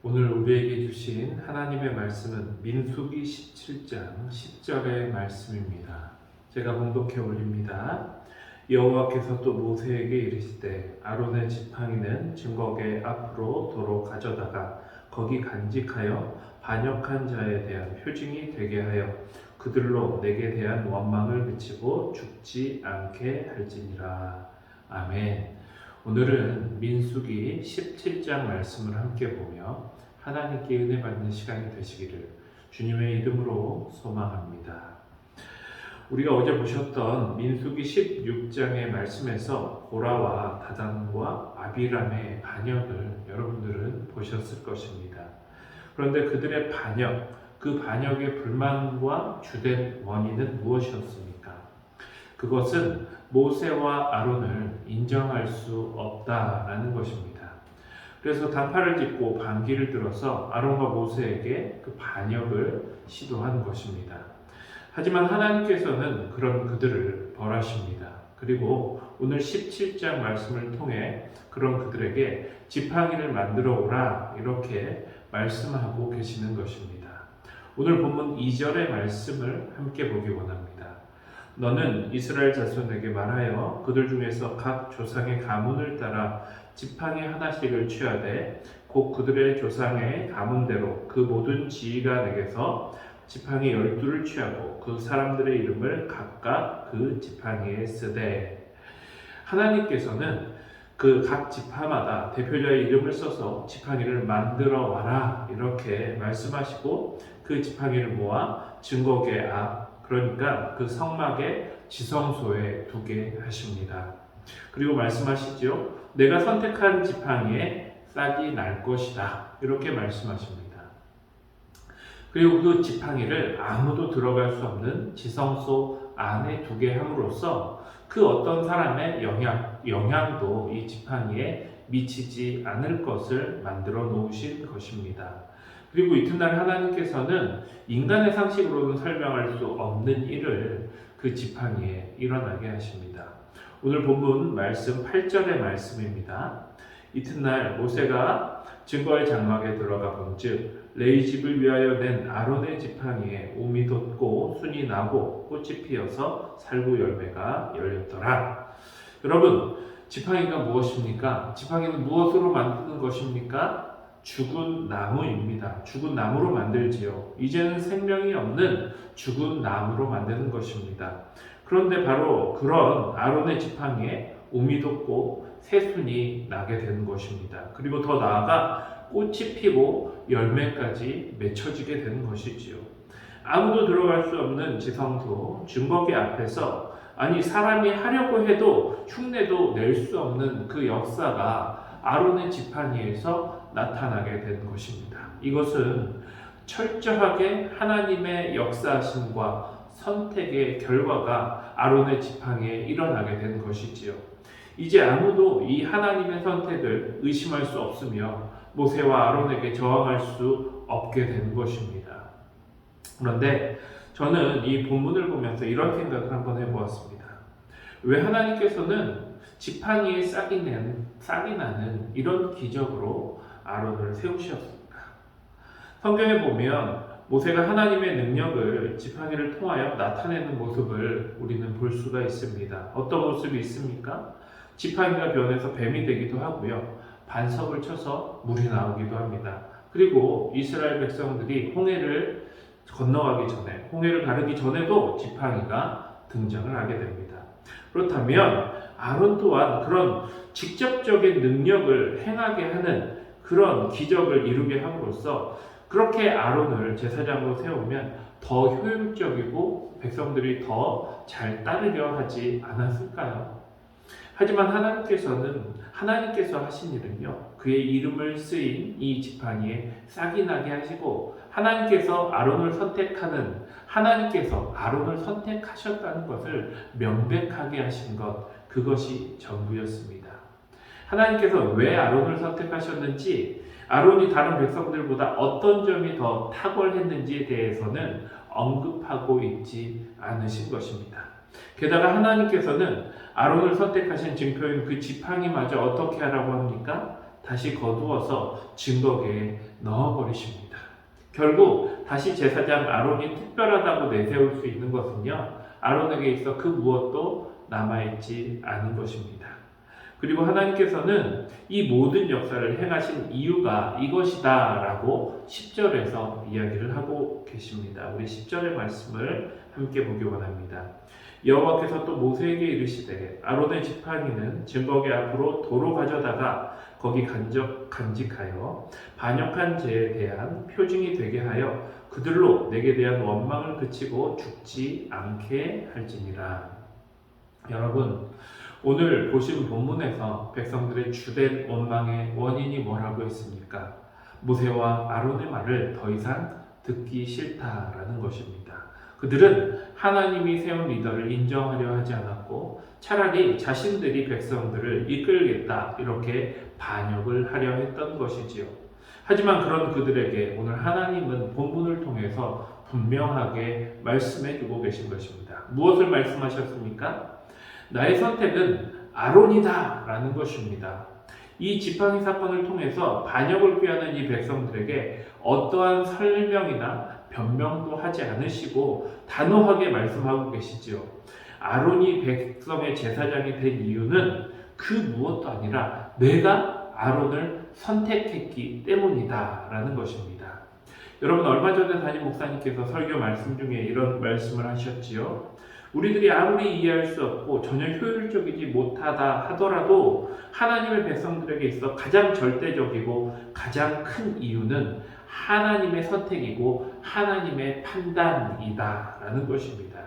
오늘 우리에게 주신 하나님의 말씀은 민수기 17장 10절의 말씀입니다. 제가 봉독해 올립니다. 여호와께서 또 모세에게 이르시되 아론의 지팡이는 증거계 앞으로 도로 가져다가 거기 간직하여 반역한 자에 대한 표징이 되게 하여 그들로 내게 대한 원망을 그치고 죽지 않게 할지니라. 아멘. 오늘은 민수기 17장 말씀을 함께 보며 하나님께 은혜 받는 시간이 되시기를 주님의 이름으로 소망합니다. 우리가 어제 보셨던 민수기 16장의 말씀에서 고라와 다단과 아비람의 반역을 여러분들은 보셨을 것입니다. 그런데 그들의 반역, 그 반역의 불만과 주된 원인은 무엇이었습니까? 그것은 모세와 아론을 인정할 수 없다라는 것입니다. 그래서 단팔을 짚고 반기를 들어서 아론과 모세에게 그 반역을 시도한 것입니다. 하지만 하나님께서는 그런 그들을 벌하십니다. 그리고 오늘 17장 말씀을 통해 그런 그들에게 지팡이를 만들어 오라 이렇게 말씀하고 계시는 것입니다. 오늘 본문 2절의 말씀을 함께 보기 원합니다. 너는 이스라엘 자손에게 말하여 그들 중에서 각 조상의 가문을 따라 지팡이 하나씩을 취하되 곧 그들의 조상의 가문대로 그 모든 지위가 내게서 지팡이 열두를 취하고 그 사람들의 이름을 각각 그 지팡이에 쓰되. 하나님께서는 그 각 지파마다 대표자의 이름을 써서 지팡이를 만들어 와라 이렇게 말씀하시고 그 지팡이를 모아 증거계 앞 그러니까 그 성막의 지성소에 두게 하십니다. 그리고 말씀하시죠. 내가 선택한 지팡이에 싹이 날 것이다. 이렇게 말씀하십니다. 그리고 그 지팡이를 아무도 들어갈 수 없는 지성소 안에 두게 함으로써 그 어떤 사람의 영향, 영향도 이 지팡이에 미치지 않을 것을 만들어 놓으신 것입니다. 그리고 이튿날 하나님께서는 인간의 상식으로는 설명할 수 없는 일을 그 지팡이에 일어나게 하십니다. 오늘 본문 말씀 8절의 말씀입니다. 이튿날 모세가 증거의 장막에 들어가 본즉 레이 집을 위하여 낸 아론의 지팡이에 우미 돋고 순이 나고 꽃이 피어서 살구 열매가 열렸더라. 여러분 지팡이가 무엇입니까? 지팡이는 무엇으로 만드는 것입니까? 죽은 나무입니다. 죽은 나무로 만들지요. 이제는 생명이 없는 죽은 나무로 만드는 것입니다. 그런데 바로 그런 아론의 지팡이에 우미 돋고 새순이 나게 되는 것입니다. 그리고 더 나아가 꽃이 피고 열매까지 맺혀지게 되는 것이지요. 아무도 들어갈 수 없는 지성소 증거계 앞에서 아니 사람이 하려고 해도 흉내도 낼 수 없는 그 역사가 아론의 지팡이에서 나타나게 된 것입니다. 이것은 철저하게 하나님의 역사하심과 선택의 결과가 아론의 지팡이에 일어나게 된 것이지요. 이제 아무도 이 하나님의 선택을 의심할 수 없으며 모세와 아론에게 저항할 수 없게 된 것입니다. 그런데 저는 이 본문을 보면서 이런 생각을 한번 해보았습니다. 왜 하나님께서는 지팡이에 싹이, 낸, 싹이 나는 이런 기적으로 아론을 세우셨습니까? 성경에 보면 모세가 하나님의 능력을 지팡이를 통하여 나타내는 모습을 우리는 볼 수가 있습니다. 어떤 모습이 있습니까? 지팡이가 변해서 뱀이 되기도 하고요. 반석을 쳐서 물이 나오기도 합니다. 그리고 이스라엘 백성들이 홍해를 건너가기 전에, 홍해를 가르기 전에도 지팡이가 등장을 하게 됩니다. 그렇다면 아론 또한 그런 직접적인 능력을 행하게 하는 그런 기적을 이루게 함으로써 그렇게 아론을 제사장으로 세우면 더 효율적이고 백성들이 더 잘 따르려 하지 않았을까요? 하지만 하나님께서는 하나님께서 하신 일은요 그의 이름을 쓰인 이 지팡이에 싹이 나게 하시고 하나님께서 아론을 선택하는 하나님께서 아론을 선택하셨다는 것을 명백하게 하신 것 그것이 전부였습니다. 하나님께서 왜 아론을 선택하셨는지 아론이 다른 백성들보다 어떤 점이 더 탁월했는지에 대해서는 언급하고 있지 않으신 것입니다. 게다가 하나님께서는 아론을 선택하신 증표인 그 지팡이마저 어떻게 하라고 합니까? 다시 거두어서 증거계에 넣어버리십니다. 결국 다시 제사장 아론이 특별하다고 내세울 수 있는 것은요, 아론에게 있어 그 무엇도 남아있지 않은 것입니다. 그리고 하나님께서는 이 모든 역사를 행하신 이유가 이것이다 라고 10절에서 이야기를 하고 계십니다. 우리 10절의 말씀을 함께 보기 원합니다. 여호와께서 또 모세에게 이르시되 아론의 지팡이는 증거계 앞으로 도로 가져다가 거기 간적, 간직하여 반역한 죄에 대한 표징이 되게 하여 그들로 내게 대한 원망을 그치고 죽지 않게 할지니라. 여러분, 오늘 보신 본문에서 백성들의 주된 원망의 원인이 뭐라고 했습니까? 모세와 아론의 말을 더 이상 듣기 싫다라는 것입니다. 그들은 하나님이 세운 리더를 인정하려 하지 않았고 차라리 자신들이 백성들을 이끌겠다 이렇게 반역을 하려 했던 것이지요. 하지만 그런 그들에게 오늘 하나님은 본문을 통해서 분명하게 말씀해 주고 계신 것입니다. 무엇을 말씀하셨습니까? 나의 선택은 아론이다 라는 것입니다. 이 지팡이 사건을 통해서 반역을 꾀하는 이 백성들에게 어떠한 설명이나 변명도 하지 않으시고 단호하게 말씀하고 계시지요. 아론이 백성의 제사장이 된 이유는 그 무엇도 아니라 내가 아론을 선택했기 때문이다 라는 것입니다. 여러분 얼마 전에 담임 목사님께서 설교 말씀 중에 이런 말씀을 하셨지요. 우리들이 아무리 이해할 수 없고 전혀 효율적이지 못하다 하더라도 하나님의 백성들에게 있어 가장 절대적이고 가장 큰 이유는 하나님의 선택이고 하나님의 판단이다 라는 것입니다.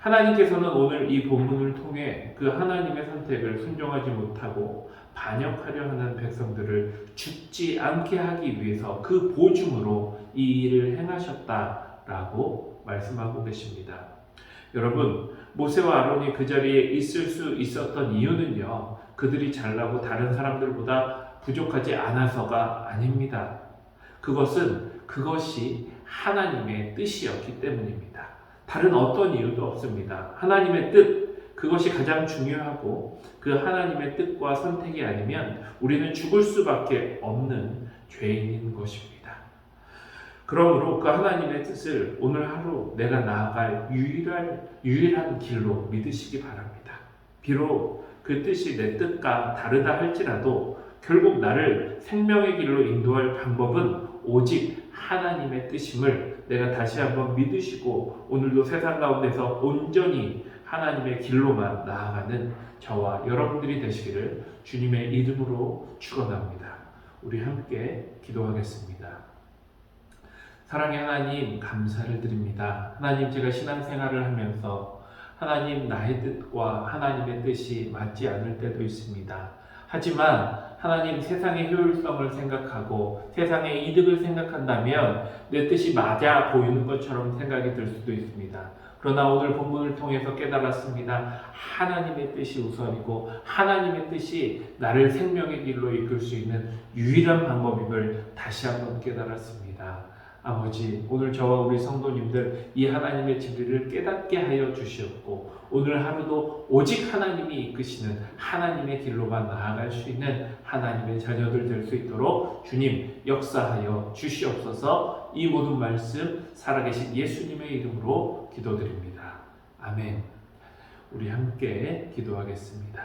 하나님께서는 오늘 이 본문을 통해 그 하나님의 선택을 순종하지 못하고 반역하려 하는 백성들을 죽지 않게 하기 위해서 그 보증으로 이 일을 행하셨다라고 말씀하고 계십니다. 여러분, 모세와 아론이 그 자리에 있을 수 있었던 이유는요, 그들이 잘나고 다른 사람들보다 부족하지 않아서가 아닙니다. 그것은 그것이 하나님의 뜻이었기 때문입니다. 다른 어떤 이유도 없습니다. 하나님의 뜻, 그것이 가장 중요하고 그 하나님의 뜻과 선택이 아니면 우리는 죽을 수밖에 없는 죄인인 것입니다. 그러므로 그 하나님의 뜻을 오늘 하루 내가 나아갈 유일한, 유일한 길로 믿으시기 바랍니다. 비록 그 뜻이 내 뜻과 다르다 할지라도 결국 나를 생명의 길로 인도할 방법은 오직 하나님의 뜻임을 내가 다시 한번 믿으시고 오늘도 세상 가운데서 온전히 하나님의 길로만 나아가는 저와 여러분들이 되시기를 주님의 이름으로 축원합니다. 우리 함께 기도하겠습니다. 사랑의 하나님 감사를 드립니다. 하나님 제가 신앙생활을 하면서 하나님 나의 뜻과 하나님의 뜻이 맞지 않을 때도 있습니다. 하지만 하나님 세상의 효율성을 생각하고 세상의 이득을 생각한다면 내 뜻이 맞아 보이는 것처럼 생각이 들 수도 있습니다. 그러나 오늘 본문을 통해서 깨달았습니다. 하나님의 뜻이 우선이고 하나님의 뜻이 나를 생명의 길로 이끌 수 있는 유일한 방법임을 다시 한번 깨달았습니다. 아버지, 오늘 저와 우리 성도님들 이 하나님의 진리를 깨닫게 하여 주시옵고, 오늘 하루도 오직 하나님이 이끄시는 하나님의 길로만 나아갈 수 있는 하나님의 자녀들 될 수 있도록 주님 역사하여 주시옵소서 이 모든 말씀 살아계신 예수님의 이름으로 기도드립니다. 아멘. 우리 함께 기도하겠습니다.